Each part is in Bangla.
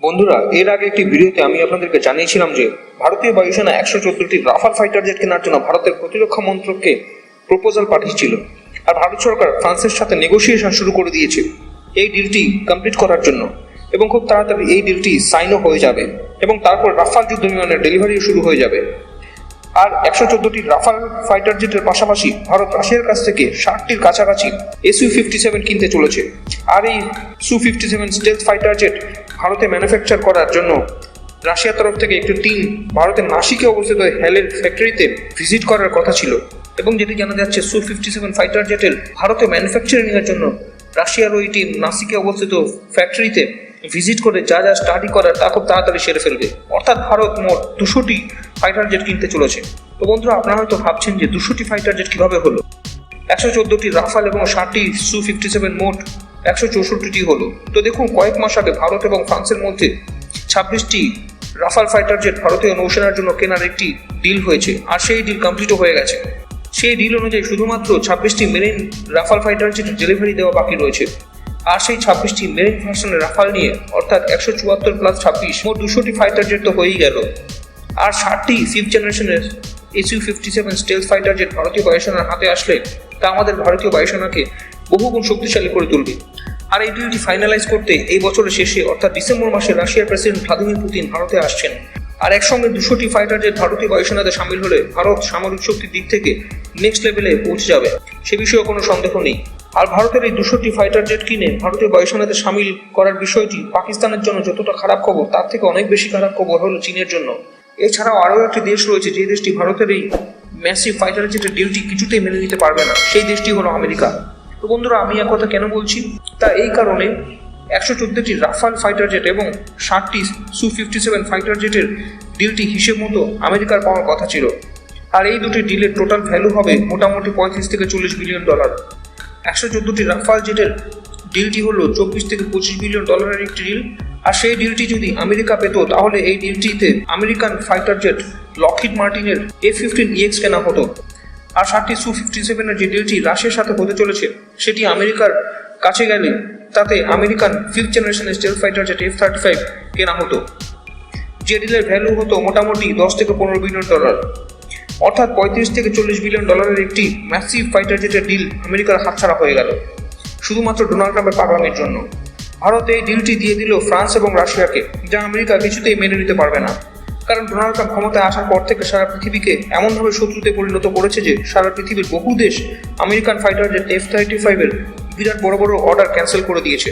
বন্ধুরা, এর আগে একটি ভিডিওতে আমি আপনাদেরকে জানিয়েছিলাম যে ভারতীয় বায়ুসেনা একশো চোদ্দটি রাফাল ফাইটার জেট কেনার জন্য ভারতের প্রতিরক্ষা মন্ত্রককে প্রপোজাল পাঠিয়েছিল। আর ভারত সরকার ফ্রান্সের সাথে নেগোসিয়েশন শুরু করে দিয়েছে এই ডিলটি কমপ্লিট করার জন্য। এবং খুব তাড়াতাড়ি এই ডিলটি সাইনও হয়ে যাবে। এবং তারপর রাফাল যুদ্ধ বিমানের ডেলিভারিও শুরু হয়ে যাবে। আর একশো চোদ্দটি রাফাল ফাইটার জেটের পাশাপাশি ভারত রাশিয়ার কাছ থেকে ষাটটির কাছাকাছি এসইউ ফিফটি সেভেন কিনতে চলেছে। আর এই Su fifty seven stealth fighter jet ভারতে ম্যানুফ্যাকচার করার জন্য রাশিয়ার তরফ থেকে একটি টিম ভারতের নাসিকে অবস্থিত হেলের ফ্যাক্টরিতে ভিজিট করার কথা ছিল এবং যেটি জানা যাচ্ছে সু ফিফটি সেভেন ফাইটার জেটের ভারতে ম্যানুফ্যাকচারিংয়ের জন্য রাশিয়ার ওই টিম নাসিকে অবস্থিত ফ্যাক্টরিতে ভিজিট করে যা যা স্টাডি করার তা খুব তাড়াতাড়ি সেরে ফেলবে। অর্থাৎ ভারত মোট দুশোটি ফাইটার জেট কিনতে চলেছে। তো বন্ধুরা, আপনারা হয়তো ভাবছেন যে দুশোটি ফাইটার জেট কীভাবে হলো? একশো চোদ্দোটি রাফাল এবং ষাটটি সু ফিফটি সেভেন মোট একশো চৌষট্টিটি হলো। তো দেখুন, কয়েক মাস আগে ভারত এবং ফ্রান্সের মধ্যে ছাব্বিশটি রাফাল ফাইটার জেট ভারতীয় নৌসেনার জন্য কেনার একটি ডিল হয়েছে, আর সেই ডিল কমপ্লিটও হয়ে গেছে। সেই ডিল অনুযায়ী শুধুমাত্র ছাব্বিশটি marine Rafale fighter jet delivery দেওয়া বাকি রয়েছে। আর সেই ছাব্বিশটি মেরিন ভার্সনের রাফাল নিয়ে, অর্থাৎ একশো চুয়াত্তর প্লাস ছাব্বিশ, মোট দুশোটি ফাইটার জেট তো হয়েই গেল। আর ষাটটি ফিফথ জেনারেশনের SU fifty seven stealth fighter jet ভারতীয় বায়ুসেনার হাতে আসলে তা আমাদের ভারতীয় বায়ুসেনাকে বহুগুণ শক্তিশালী করে তুলবে। আর এই ডিলটি ফাইনালাইজ করতে এই বছরের শেষে, অর্থাৎ ডিসেম্বর মাসে রাশিয়ার প্রেসিডেন্ট ভ্লাদিমির পুতিন ভারতে আসছেন। আর একসঙ্গে দুশোটি ফাইটার জেট ভারতীয় বায়ুসেনাতে সামিল হলে ভারত সামরিক শক্তির দিক থেকে নেক্সট লেভেলে পৌঁছে যাবে, সে বিষয়ে কোনো সন্দেহ নেই। আর ভারতের এই দুশোটি ফাইটার জেট কিনে ভারতীয় বায়ুসেনাতে সামিল করার বিষয়টি পাকিস্তানের জন্য যতটা খারাপ খবর, তার থেকে অনেক বেশি খারাপ খবর হলো চীনের জন্য। এছাড়াও আরও একটি দেশ রয়েছে যে দেশটি ভারতের এই ম্যাসিভ ফাইটার জেটের ডিলটি কিছুতেই মেনে নিতে পারবে না, সেই দেশটি হলো আমেরিকা। তো বন্ধুরা, আমি এক কথা কেন বলছি? তা এই কারণে একশো চোদ্দটি রাফাল ফাইটার জেট এবং ষাটটি সু ফিফটি সেভেন ফাইটার জেটের ডিলটি হিসেব মতো আমেরিকার পাওয়ার কথা ছিল। আর এই দুটি ডিলের টোটাল ভ্যালু হবে মোটামুটি পঁয়ত্রিশ থেকে চল্লিশ বিলিয়ন ডলার একশো চোদ্দটি রাফাল জেটের ডিলটি হলো চব্বিশ থেকে পঁচিশ বিলিয়ন ডলারের একটি ডিল। আর সেই ডিলটি যদি আমেরিকা পেত, তাহলে এই ডিলটিতে আমেরিকান ফাইটার জেট লকহিড মার্টিনের এ ফিফটিন ইএক্স কেনা হতো। আর ষাটটি সু ফিফটি সেভেনের যে ডিলটি রাশিয়ার সাথে হতে চলেছে, সেটি আমেরিকার কাছে গেলে তাতে আমেরিকান ফিফথ জেনারেশনের stealth fighter jet F thirty five কেনা হতো। যে ডিলের ভ্যালু হতো মোটামুটি দশ থেকে পনেরো বিলিয়ন ডলার। অর্থাৎ পঁয়ত্রিশ থেকে চল্লিশ বিলিয়ন ডলারের একটি ম্যাসিভ ফাইটার জেটের ডিল আমেরিকার হাতছাড়া হয়ে গেল। শুধুমাত্র ডোনাল্ড ট্রাম্পের পাগলামির জন্য। ভারত এই ডিলটি দিয়ে দিল ফ্রান্স এবং রাশিয়াকে, যা আমেরিকা কিছুতেই মেনে নিতে পারবে না। কারণ ডোনাল্ড ট্রাম্প ক্ষমতায় আসার পর থেকে সারা পৃথিবীকে এমনভাবে শত্রুতে পরিণত করেছে যে সারা পৃথিবীর বহু দেশ American fighter jet F thirty ফাইভের বিরাট বড় বড় অর্ডার ক্যান্সেল করে দিয়েছে।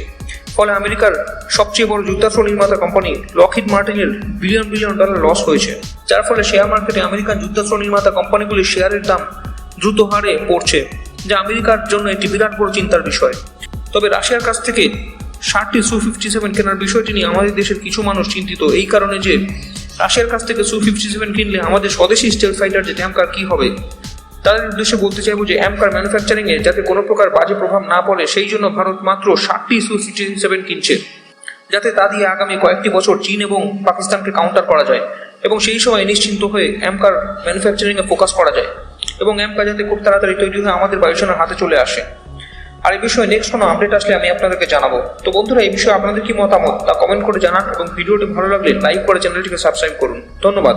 ফলে আমেরিকার সবচেয়ে বড় যুদ্ধাস্ত্র নির্মাতা কোম্পানি লকহিড মার্টিনের বিলিয়ন বিলিয়ন ডলার লস হয়েছে। যার ফলে শেয়ার মার্কেটে আমেরিকান যুদ্ধাস্ত্র নির্মাতা কোম্পানিগুলির শেয়ারের দাম দ্রুত হারে পড়ছে, যা আমেরিকার জন্য একটি বিরাট বড় চিন্তার বিষয়। তবে রাশিয়ার কাছ থেকে ষাটটি সু ফিফটি সেভেন কেনার বিষয়টি নিয়ে আমাদের দেশের কিছু মানুষ চিন্তিত। এই কারণে যে রাশিয়ার কাছ থেকে সু ফিফটি সেভেন কিনলে আমাদের স্বদেশি স্টেল ফাইটার যে ট্যাঙ্কার কী হবে তাদের উদ্দেশ্যে বলতে চাইব যে অ্যামকার ম্যানুফ্যাকচারিং এ যাতে কোনো প্রকার বাজে প্রভাব না পড়ে, সেই জন্য ভারত মাত্র ষাটটি সু ফিফটি সেভেন কিনছে। যাতে তা দিয়ে আগামী কয়েকটি বছর চীন এবং পাকিস্তানকে কাউন্টার করা যায় এবং সেই সময় নিশ্চিন্ত হয়ে অ্যামকার ম্যানুফ্যাকচারিং এ ফোকাস করা যায় এবং অ্যামকা যাতে খুব তাড়াতাড়ি তৈরি হয়ে আমাদের বায়ুসেনার হাতে চলে আসে। আর এই বিষয়ে নেক্সট কোনো আপডেট আসলে আমি আপনাদেরকে জানাব। তো বন্ধুরা, এই বিষয়ে আপনাদের কি মতামত তা কমেন্ট করে জানান এবং ভিডিওটি ভালো লাগলে লাইক করে চ্যানেলটিকে সাবস্ক্রাইব করুন। ধন্যবাদ।